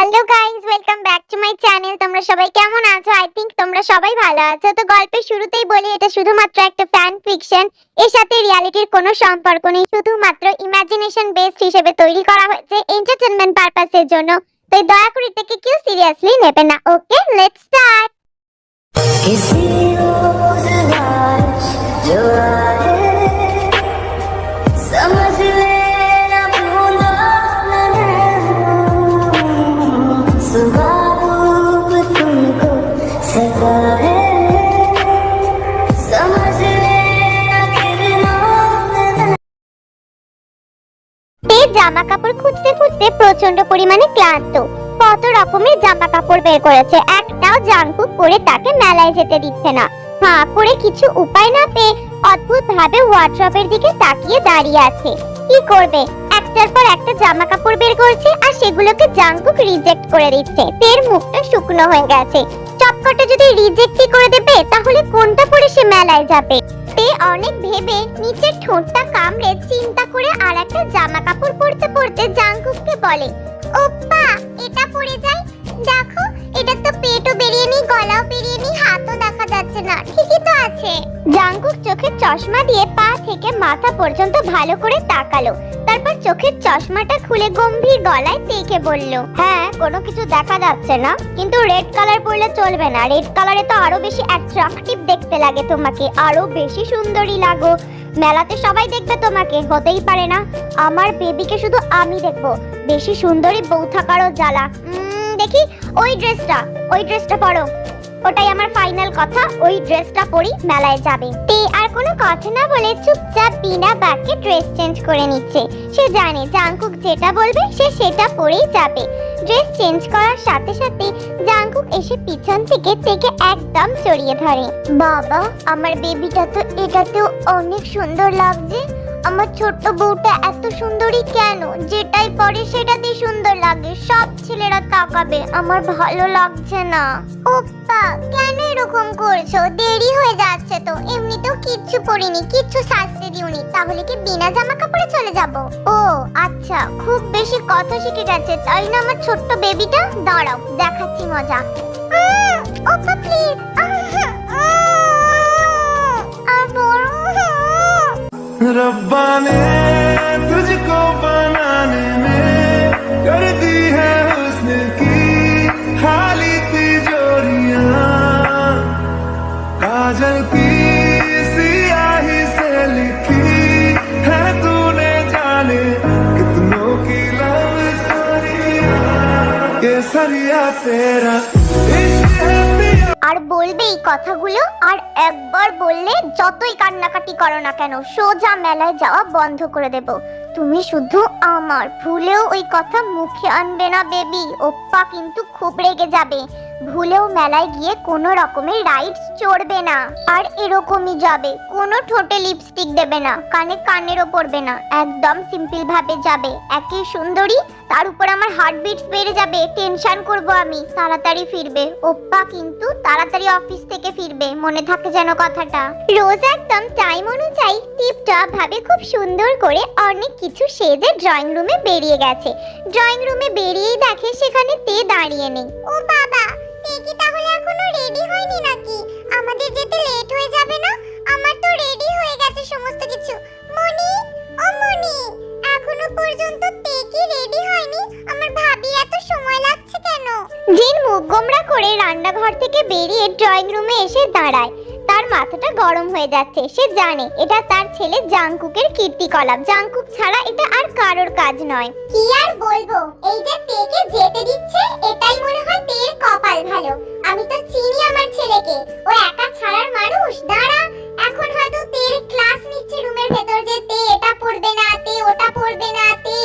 Hello guys welcome back to my channel তোমরা সবাই কেমন আছো? আই থিংক তোমরা সবাই ভালো আছো। তো গল্পের শুরুতেই বলি, এটা শুধুমাত্র একটা ফ্যান ফিকশন এর সাথে রিয়ালিটির কোনো সম্পর্ক নেই। শুধুমাত্র ইমাজিনেশন বেসড হিসেবে তৈরি করা হয়েছে এন্টারটেইনমেন্ট পারপাসের জন্য। তাই দয়া করে এটাকে কেউ সিরিয়াসলি নেবে না। ওকে লেটস স্টার্ট পরিমাণে ক্লান্ত। কত রকমের জামা কাপড় বের করেছে, একটাও জাঙ্কুক পরে তাকে মেলায় যেতে দিচ্ছে না। হাঁ করে কিছু উপায় না পেয়ে অদ্ভুত ভাবে ওয়ার্ড্রপের দিকে তাকিয়ে দাঁড়িয়ে আছে। কি করবে? একটার পর একটা জামা কাপড় বের করছে আর সেগুলোকে জাঙ্কুক রিজেক্ট করে দিচ্ছে। তের মুখটা শুকনো হয়ে গেছে। চপকটা যদি রিজেক্টই করে দেবে, তাহলে কোনটা পরে সে মেলায় যাবে? তে অনেক ভেবে নিচের ঠোঁটটা কামড়ে চিন্তা করে আর একটা জামা কাপড় পরতে পরতে জাঙ্কুককে বলে ওপ্পা, এটা পরে যাই। দেখো, এটা তো পেটও বেরিয়ে নি গলাও বেরিয়ে নি হাতও দেখা যাচ্ছে না, ঠিকই তো আছে। জাঙ্কুক চোখের চশমা দিয়ে পা থেকে মাথা পর্যন্ত ভালো করে তাকালো। তারপর চোখের চশমাটা খুলে গম্ভীর গলায় তেকে বলল হ্যাঁ কোনো কিছু দেখা যাচ্ছে না, কিন্তু রেড কালার পরলে চলবে না। রেড কালারে তো আরও বেশি অ্যাট্রাকটিভ দেখতে লাগে তোমাকে, আরও বেশি সুন্দরী লাগো। মেলাতে সবাই দেখবে তোমাকে, হতেই পারে না। আমার বেবিকে শুধু আমি দেখব। বেশি সুন্দরী বউ থাকারও জ্বালা। দেখি, ওই ড্রেসটা ওই ড্রেসটা পরো। ওটাই আমার ফাইনাল কথা। ওই ড্রেসটা পরি, মেলায় যাবে। তে আর কোনো কথা না বলে চুপচাপ বিনা বাক্যে ড্রেস চেঞ্জ করে নিচ্ছে। সে জানে জাংকুক যেটা বলবে, সে সেটা পরেই যাবে। ড্রেস চেঞ্জ করার সাথে সাথে জাংকুক এসে পিছন থেকে থেকে একদম জড়িয়ে ধরে। বাবা, আমার বেবিটা তো, এটাতেও অনেক সুন্দর লাগছে। আমার ছোট্ট বউটা এত সুন্দরী কেন? যেটাই পরে সেটাতেই সুন্দর লাগে। সব ছেলেরা তাকাবে। আমার ভালো লাগছে না। ওপ্পা, কেন এরকম করছ? দেরি হয়ে যাচ্ছে তো। এমনিতেও কিচ্ছু পরিনি কিচ্ছু সাজতে দিওনি। তাহলে কি বিনা জামা কাপড়ে চলে যাব? ও আচ্ছা খুব বেশি কথা শিখে গেছে। তাই না আমার ছোট্ট বেবিটা দাঁড়াও, দেখাচ্ছি মজা। ওপ্পা প্লিজ रब्बा ने तुझको बनाने में कर दी है उसने की खाली तिजोरियाँ। काजल की सियाही से लिखी है तूने जाने कितनों की लव स्टोरियाँ केसरिया तेरा इश्क है पिया আর বলবে এই কথাগুলো, আর একবার বললে যতই কান্নাকাটি করো না কেন, সোজা মেলায় যাওয়া বন্ধ করে দেব। তুমি শুধু আমার, ভুলেও ওই কথা মুখে আনবে না বেবি, ওপ্পা কিন্তু খুব রেগে যাবে। ভুলেও মেলায় গিয়ে কোনো রকমের রাইডস চড়বে না, আর এরকমই যাবে, কোনো ঠোঁটে লিপস্টিক দেবে না, কানে কানেরও পড়বে না, একদম সিম্পল ভাবে যাবে। একই সুন্দরী তার উপর আমার হার্টবিটস বেড়ে যাবে টেনশন করব আমি। তাড়াতাড়ি ফিরবে। ওপ্পা কিন্তু তাড়াতাড়ি অফিস থেকে ফিরবে, মনে থাকে যেন কথাটা। রোজ একদম টাইম অনুযায়ী টিপটপ ভাবে খুব সুন্দর করে অনেক কিছু সেজে ড্রয়িং রুমে বেরিয়ে গেছে। ড্রয়িং রুমে বেরিয়েই দেখে সেখানে তে দাঁড়িয়ে নেই। ও বাবা, তে কি তাহলে এখনও রেডি হয়নি নাকি? আমাদের যেতে লেট হয়ে যাবে না? আমার তো রেডি হয়ে গেছে সমস্ত কিছু। মনি ও মনি এখনও পর্যন্ত তে কি রেডি হয়নি। আমার ভাবি এত সময় লাগছে কেন? জিন মুখ গোমড়া করে রান্নাঘর থেকে বেরিয়ে ড্রয়িং রুমে এসে দাঁড়ায়। তার মাথাটা গরম হয়ে যাচ্ছে, সে জানে এটা তার ছেলে জাংকুকের কীর্তিকলাপ। জাংকুক ছাড়া এটা আর কারোর কাজ নয়। কি আর বলব? এই যে তেকে যেতে দিচ্ছে, এটাই মনে হয় তের কপাল ভালো। আমি তো চিনি আমার ছেলেকে। ও একা ছাড়ার মানুষ? দাঁড়া, এখন হয়তো তের ক্লাস নিচ্ছে রুমের ভেতর যে তে এটা পড়বে না, তে ওটা পড়বে না, তে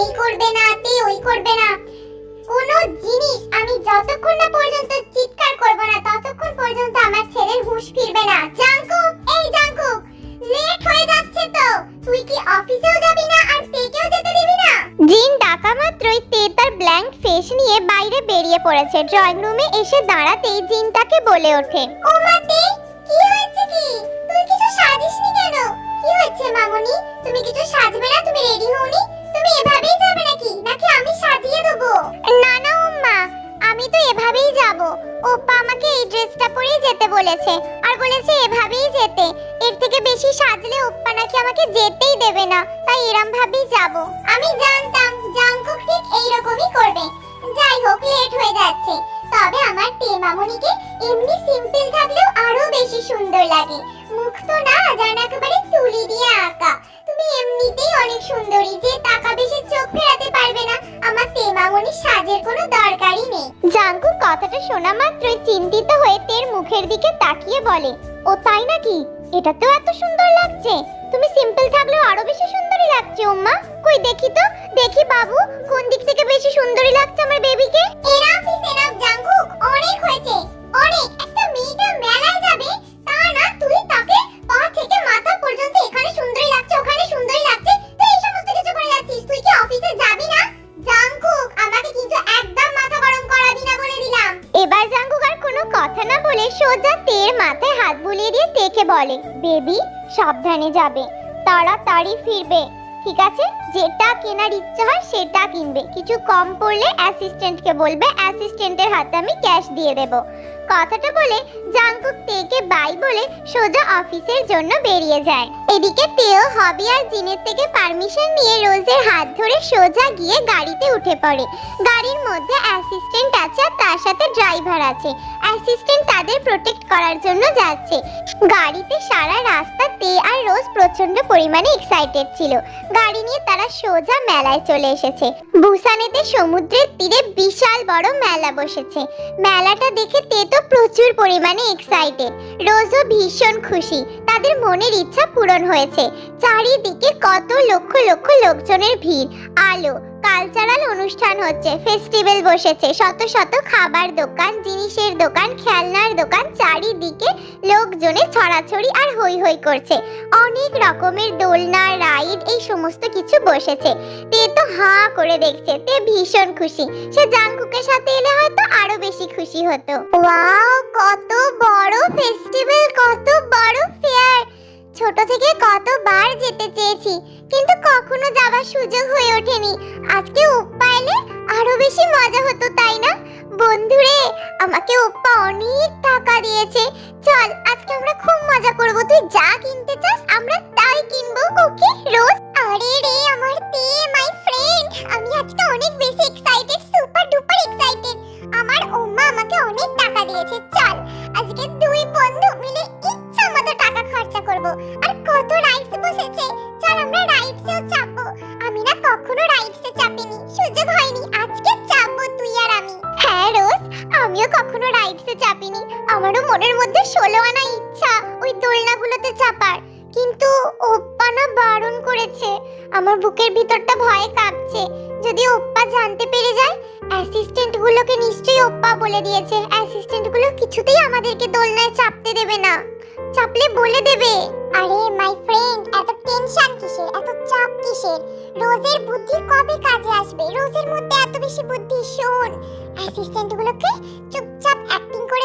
এই করবে না, তে ওই করবে না। কোনো জিনিস আমি যতক্ষণ না পর্যন্ত করব না ততক্ষণ পর্যন্ত আমার ছেলের হুঁশ ফিরবে না। জাঙ্কুক এই জাঙ্কুক লেট হয়ে যাচ্ছে তো। তুই কি অফিসেও যাবি না আর তেকেও যেতে দিবি না? জিন ডাকা মাত্রই তে তার ব্ল্যাঙ্ক ফেস নিয়ে বাইরে বেরিয়ে পড়েছে। ড্রয়িং রুমে এসে দাঁড়াতেই জিনটাকে বলে ওঠে। ও মাতে কি হয়েছে কি? তুই কিছু সাজিসনি কেন? কি হয়েছে মামুনি? তুমি কিছু সাজবে না? তুমি রেডি হওনি? তুমি এভাবেই যাবে নাকি? নাকি আমি সাজিয়ে দেবো? না না ওপ্পা আমাকে এই ড্রেসটা পরেই যেতে বলেছে। আর বলেছে এভাবেই যেতে। এর থেকে বেশি সাজলে ওপ্পা নাকি আমাকে যেতেই দেবে না। তাই এরম ভাবেই যাব। আমি জানতাম জাঙ্কুক ঠিক এইরকমই করবে। যাই হোক লেট হয়ে যাচ্ছে। তবে আমার টেমামনিকে এমনি সিম্পল থাকলেও আরও বেশি সুন্দর লাগে। মুখ তো না, জান একেবারে তুলি দিয়ে আঁকা। তুমি এমনিতেই অনেক সুন্দরী। যে টাকা বেশি চোখ ফেরাতে পারবে না। আমার তেমামনি সাজের কোনো কথাটা শোনা মাত্রই চিন্তিত হয়ে তের মুখের দিকে তাকিয়ে বলে, ও তাই নাকি? এটা তো এত সুন্দর লাগছে। তুমি সিম্পল থাকলেও আরও বেশি সুন্দরী লাগছে, উম্মা। কই, দেখি তো, দেখি বাবু, কোন দিক থেকে বেশি সুন্দরী লাগছে আমার বেবিকে? এনাফ ইজ এনাফ জাঙ্গুক, অনেক হয়েছে। অনেক, একটা মেয়েটা মেলায় যাবে, তা না, তুই সোজা তের মাথায় হাত বুলিয়ে দিয়ে দেখে বলে, বেবি, সাবধানে যাবে। তাড়াতাড়ি ফিরবে। ঠিক আছে? যেটা কেনার ইচ্ছা হয় সেটা কিনবে। কিছু কম পড়লে অ্যাসিস্ট্যান্টকে বলবে অ্যাসিস্ট্যান্টের হাতে আমি ক্যাশ দিয়ে দেব। কথাটা বলে জাংকুক তেকে বাই বলে সোজা অফিসের জন্য বেরিয়ে যায়। এদিকে তেও হবি আর জিনের থেকে পারমিশন নিয়ে রোজের হাত ধরে সোজা গিয়ে গাড়িতে উঠে পড়ে। গাড়ির মধ্যে অ্যাসিস্ট্যান্ট আছে আর তার সাথে ড্রাইভার আছে। অ্যাসিস্ট্যান্ট তাদের প্রোটেক্ট করার জন্য যাচ্ছে। গাড়িতে সারা রাস্তা তে আর রোজ প্রচণ্ড পরিমাণে এক্সাইটেড ছিল। গাড়ি নিয়ে তারা সোজা মেলায় চলে এসেছে। বুসানেতে সমুদ্রের তীরে বিশাল বড় মেলা বসেছে। মেলাটা দেখে তে তো প্রচুর পরিমাণে এক্সাইটেড রোজও ভীষণ খুশি। তাদের মনের ইচ্ছা পূরণ হয়েছে। চারিদিকে কত লক্ষ লক্ষ লোকজনের ভিড়, আলো কালচারাল অনুষ্ঠান হচ্ছে ফেস্টিভ্যাল বসেছে, শত শত খাবার দোকান, জিনিসের দোকান, খেলনার দোকান, চারিদিকে লোকজনে ছড়াছড়ি আর হই হই করছে। অনেক রকমের দোলনা, রাইড, এই সমস্ত কিছু বসেছে। তে তো হাঁ করে দেখছে, তে ভীষণ খুশি। সে জাংকুকের সাথে এলে হয়তো আরও বেশি খুশি হতো। ওয়াও, কত বড় ফেস্টিভ্যাল কত বড় ফেয়ার ছোট থেকে কতবার যেতে চেয়েছি, কিন্তু কখনো যাবার সুযোগ হয়ে ওঠেনি। আজকে এলে আরও বেশি মজা হতো, তাই না? বন্ধুরে, আমাকে ওপ্পা অনেক টাকা দিয়েছে। চল, আজকে আমরা খুব মজা করব। তুই যা কিনতে চাস, আমরা তাই কিনবো, ওকে? রোজ? আরে রে, আমার তে মাই ফ্রেন্ড আমি আজকে অনেক বেশি এক্সাইটেড সুপার ডুপার এক্সাইটেড আমার ওম্মা আমাকে অনেক টাকা দিয়েছে, চল। আজকে দুই বন্ধু মিলে করব। আর কত রাইডস বসেছে? চল আমরা রাইডসেও চাপবো। আমি না কখনো রাইডসে চাপিনি। সুযোগ হয়নি। আজকে চাপবো তুই আর আমি। হ্যাঁ রোজ। আমিও কখনো রাইডসে চাপিনি। আমারও মনের মধ্যে ষোলো আনা ইচ্ছা ওই দোলনাগুলোতে চাপার। কিন্তু ওপ্পা না বারণ করেছে। আমার বুকের ভিতরটা ভয়ে কাঁপছে। যদি ওপ্পা জানতে পেরে যায় অ্যাসিস্ট্যান্ট গুলোকে নিশ্চয়ই ওপ্পা বলে দিয়েছে। অ্যাসিস্ট্যান্টগুলো কিছুতেই আমাদেরকে দোলনায় চাপতে দেবে না। চাপলে বলে দেবে। আরে মাই ফ্রেন্ড এত টেনশন কিসের? এত চাপ কিসের? রোজের বুদ্ধি কবে কাজে আসবে? রোজের মধ্যে এত বেশি বুদ্ধি, শোন। অ্যাসিস্ট্যান্ট করে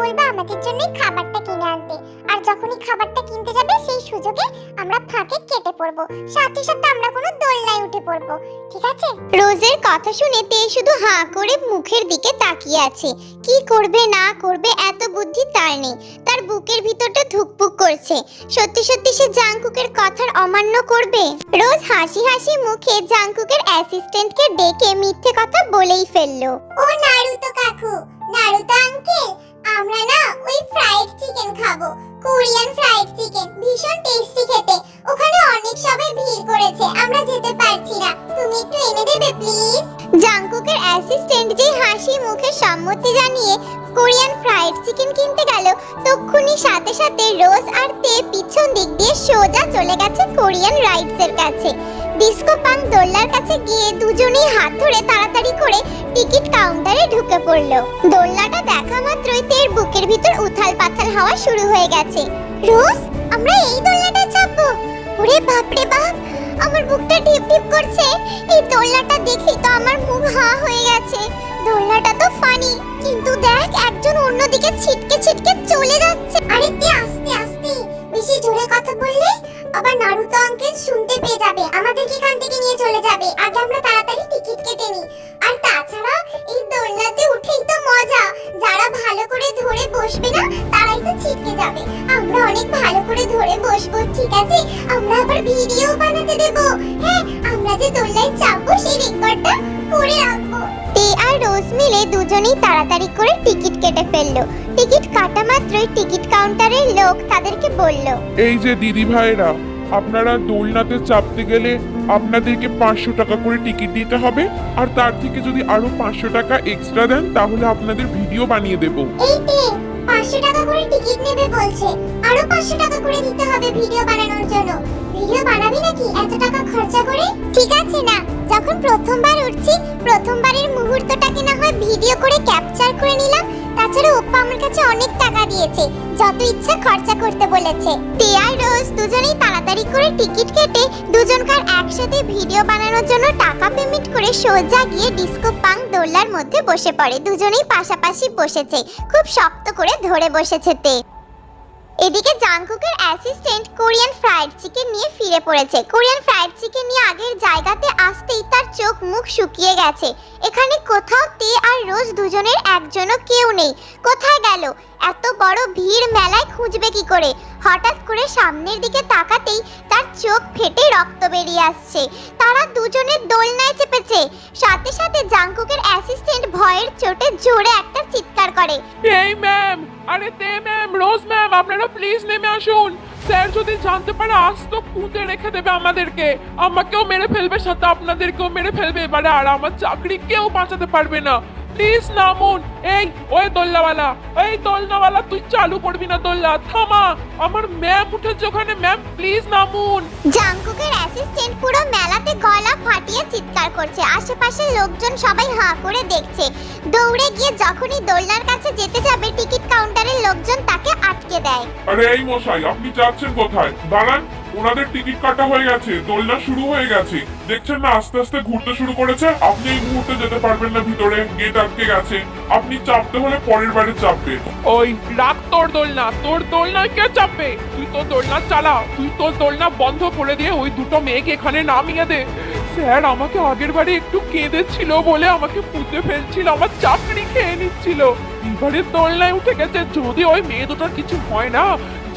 বলবা আমাদের জন্যই খাবারটা কিনে আনতে। আর যখনই খাবারটা কিনতে যাবে সেই সুযোগে আমরা ফাঁকে কেটে পড়ব। সাথে সাথে আমরা কোনো দোলনায় উঠে পড়ব। ঠিক আছে? রোজের কথা শুনে তে শুধু হাঁ করে মুখের দিকে তাকিয়ে আছে। কি করবে না করবে এত বুদ্ধি তার নেই। তার বুকের ভিতরটা ধুকপুক করছে। সত্যি সত্যি সে জাংকুকের কথার অমান্য করবে? রোজ হাসি হাসি মুখে জাংকুকের অ্যাসিস্ট্যান্টকে ডেকে মিথ্যে কথা বলেই ফেলল। ও নারুতো কাকু পড়ল দোল্লাটা দেখা মাত্রই তের বুকের ভিতর উথাল পাথাল হওয়া শুরু হয়ে গেছে। রোজ, আমরা এই দোল্লাটা চাপবো? ওরে বাপরে বাপ, আমার বুকটা ঢিপ ঢিপ করছে। এই দোলনাটা দেখি তো আমার মুখ হা হয়ে গেছে। দোলনাটা তো ফানি কিন্তু দেখ, একজন অন্যদিকে ছিটকে ছিটকে চলে যাচ্ছে। আরে তে আস্তে আস্তে, বেশি জোরে কথা বললে আবার নারুতো আঙ্কেল শুনতে পেয়ে যাবে। আমাদের এখান থেকে নিয়ে চলে যাবে। আগে আমরা তাড়াতাড়ি টিকিট কেটে নিই। আর তাছাড়া এই দোলনাতে উঠেই তো মজা। যারা ভালো করে ধরে বসবে না, তারাই তো ছিটকে যাবে। আমরা অনেক ভালো করে ধরে বসবো, ঠিক আছে? আমরা আবার ভিডিও বানাতে দেব। হ্যাঁ আমরা যে দোলনায় চাপবো সেই রেকর্ডটা করে রাখব। রোজ মিলে দুজনেই তাড়াতাড়ি করে টিকিট কেটে ফেলল। টিকিট কাটা মাত্রই টিকিট কাউন্টারের লোক তাদেরকে বলল এই যে দিদি ভাইরা আপনারা দোলনাতে চাপতে গেলে আপনাদেরকে পাঁচশো টাকা করে টিকিট দিতে হবে আর তার থেকে যদি আরও পাঁচশো টাকা এক্সট্রা দেন তাহলে আপনাদের ভিডিও বানিয়ে দেবো। এই তে পাঁচশো টাকা করে টিকিট নেবে বলছে। আরও পাঁচশো টাকা করে দিতে হবে ভিডিও বানানোর জন্য। ভিডিও বানাবি নাকি এত টাকা খরচা করে? ঠিক আছে না, যখন প্রথমবার উঠছি, প্রথমবারের মুহূর্তটাকে না হয় ভিডিও করে ক্যাপচার করে নিলাম। তাছাড়া ওপ্পা আমার কাছে অনেক টাকা দিয়েছে, যত ইচ্ছা খরচা করতে বলেছে। তে রোজ দুজনেই তাড়াতাড়ি করে টিকিট কেটে দুজনকার একসাথে ভিডিও বানানোর জন্য টাকা পেমেন্ট করে সোজা গিয়ে ডিস্কো পাং দোলনার মধ্যে বসে পড়ে। দুজনেই পাশাপাশি বসেছে। খুব শক্ত করে ধরে বসেছে তে। এদিকে জাংকুকের অ্যাসিস্ট্যান্ট কোরিয়ান ফ্রাইড চিকেন নিয়ে ফিরে পড়েছে। কোরিয়ান ফ্রাইড চিকেন নিয়ে আগের জায়গাতে আসতেই তার চোখ মুখ শুকিয়ে গেছে। এখানে কোথাও তে আর রোজ দুজনের একজনও কেউ নেই। কোথায় গেল? এত বড় ভিড় মেলায় খুঁজবে কি করে? হঠাৎ করে সামনের দিকে তাকাতেই তার চোখ ফেটে রক্ত বেরিয়ে আসছে। তারা দুজনের দোলনায় চেপেছে। সাথে সাথে জাংকুকের অ্যাসিস্ট্যান্ট ভয়ের চোটে জোরে চিৎকার করে। এই ম্যাম আরে তে ম্যাম রোজ ম্যাম আপনারা প্লিজ নেমে আসুন। স্যার যদি জানতে পারে, আজ তো পুঁতে রেখে দেবে আমাদেরকে। আমাকেও মেরে ফেলবে, সাথে আপনাদেরকেও মেরে ফেলবে এবারে, আর আমার চাকরি কেউ বাঁচাতে পারবে না। প্লিজ নামুন। এই ওই দোল্লাওয়ালা এই দোলনাওয়ালা তুই চালু করবি না দোল্লা থামা। আমার ম্যাম উঠেছে ওখানে ম্যাম প্লিজ নামুন। জাংকুকের অ্যাসিস্ট্যান্ট পুরো মেলাতে গলা ফাটিয়ে চিৎকার করছে। আশেপাশের লোকজন সবাই হাঁ করে দেখছে। দৌড়ে গিয়ে যখনই দোলনার কাছে যেতে যাবে টিকিট কাউন্টারের লোকজন তাকে আটকে দেয়। আরে এই মশাই আপনি যাচ্ছেন কোথায়? দাঁড়ান। ওনাদের টিকিট কাটা হয়ে গেছে, দোলনা শুরু হয়ে গেছে। দেখছেন না, আস্তে আস্তে ঘুরতে শুরু করেছে। আপনি এই মুহূর্তে যেতে পারবেন না ভিতরে গেট আটকে গেছে। আপনি চাপতে হলে পরের বারে চাপবে। ওই, রাখ তোর দোলনা। তোর দোলনা কে চাপবে? তুই তো দোলনা চালা। তুই তোর দোলনা বন্ধ করে দিয়ে ওই দুটো মেয়েকে এখানে নামিয়ে দে। স্যার, আমাকে আগের বারে একটু কেঁদেছিল বলে আমাকে পুঁতে ফেলছিল, আমার চাকরি খেয়ে নিচ্ছিল। এবারে দোলনায় উঠে গেছে। যদি ওই মেয়ে দুটোর কিছু হয় না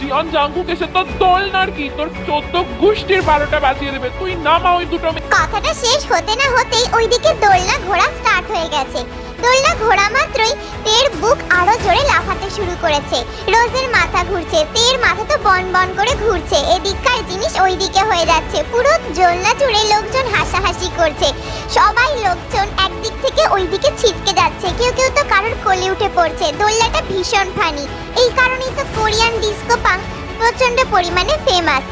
জিয়ন জাঙ্কুক এসে তোর দোলনার কি? তোর চোদ্দ গুষ্টির বারোটা বাঁচিয়ে দেবে। তুই নামা ওই দুটো কথাটা শেষ হতে না হতেই ওইদিকে দোলনা ঘোরা স্টার্ট হয়ে গেছে। দোলনা ঘোরা মাত্রই তের বুক আরও জোরে লাফাতে শুরু করেছে। রোজের মাথা ঘুরছে, তের মাথা তো বন বন করে ঘুরছে। এদিককার জিনিস ওইদিকে হয়ে যাচ্ছে, পুরো দোলনা জুড়ে লোকজন হাসাহাসি করছে। সবাই লোকজন একদিক থেকে ওইদিকে ছিটকে যাচ্ছে, কেউ কেউ তো কারোর কোলে উঠে পড়ছে। দোলনাটা ভীষণ ফানি এই কারণেই তো কোরিয়ান ডিস্কো পাং প্রচণ্ড পরিমাণে ফেমাস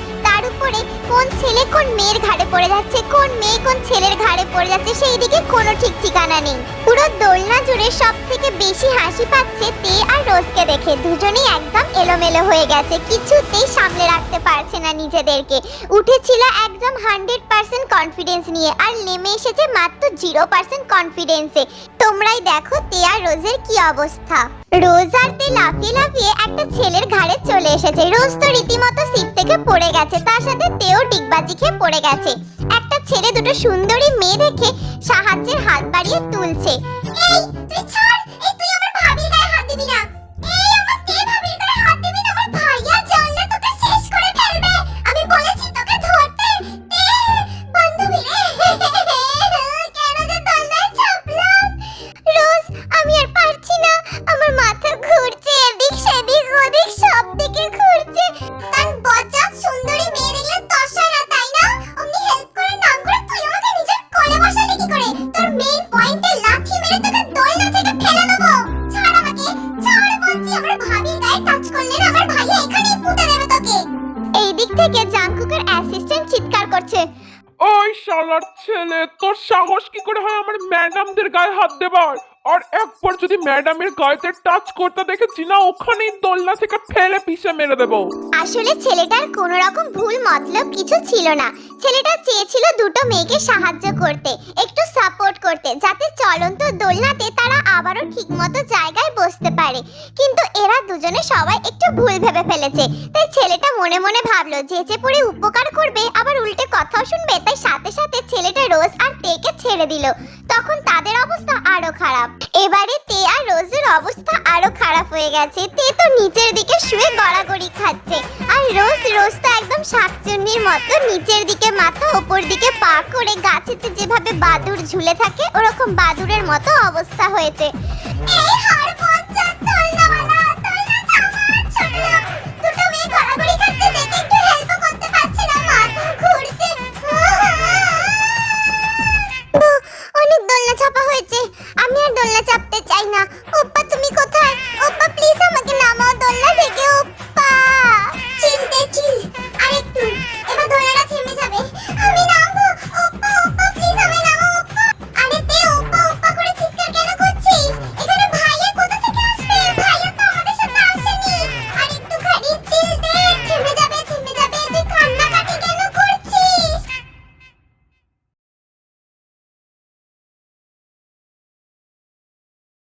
তার উপরে কোন ছেলে কোন মেয়ের ঘাড়ে পড়ে যাচ্ছে, কোন মেয়ে কোন ছেলের ঘাড়ে পড়ে যাচ্ছে, সেই দিকে কোনো ঠিক ঠিকানা নেই। পুরো দোলনা জুড়ে সব থেকে বেশি হাসি পাচ্ছে তে আর রোজকে দেখে। দুজনেই একদম এলোমেলো হয়ে গেছে, কিছুতেই সামলে রাখতে পারছে না নিজেদেরকে। উঠেছিল একদম হান্ড্রেড পার্সেন্ট কনফিডেন্স নিয়ে আর নেমে এসেছে মাত্র জিরো পার্সেন্ট কনফিডেন্সে তোমরাই দেখো তে আর রোজের কি অবস্থা। রোজ আর তে লাফিয়ে লাফিয়ে একটা ছেলের ঘাড়ে চলে এসেছে। রোজ তো রীতিমতো সিট থেকে পড়ে গেছে, তার সাথে তেও ডিগবাজি খেয়ে পড়ে গেছে। একটা ছেলে দুটো সুন্দরী মেয়ে দেখে সাহায্যের হাত বাড়িয়ে তুলছে। এই, তুই ছাড়, এই ম্যাডামদের গায়ে হাত দেবার। যদি ম্যাডামের গায়েতে টাচ করতে দেখেছি না ওখানেই দোলনা থেকে ফেলে পিষে মেরে দেবো। আসলে ছেলেটার কোনো রকম ভুল মতলব কিছু ছিল না। ছেলেটা চেয়েছিল দুটো মেয়েকে সাহায্য করতে, একটু সাপোর্ট করতে, যাতে চলন্ত দোলনাতে তারা আবারও ঠিকমতো জায়গায় বসতে পারে। কিন্তু এরা দুজনে সবাই একটু ভুল ভেবে ফেলেছে। তাই ছেলেটা মনে মনে ভাবলো, যে যে পরে উপকার করবে, আবার উল্টে কথাও শুনবে। তাই সাথে সাথে ছেলেটা রোজ আর টেকে ছেড়ে দিল। তখন তাদের অবস্থা আরও খারাপ। এবারে রোজের অবস্থা আরও খারাপ হয়ে গেছে। তে তো নিচের দিকে শুয়ে গড়াগড়ি খাচ্ছে। আর রোজ রোজ তো একদম শাকচুন্নির মতো নিচের দিকে মাথা ওপর দিকে পা করে গাছেতে যেভাবে বাদুর ঝুলে থাকে, ওরকম বাদুরের মতো অবস্থা হয়েছে। অনেক হয়েছে। আমি আর দোলনা চাপতে চাই না। ওপ্পা তুমি কোথায়?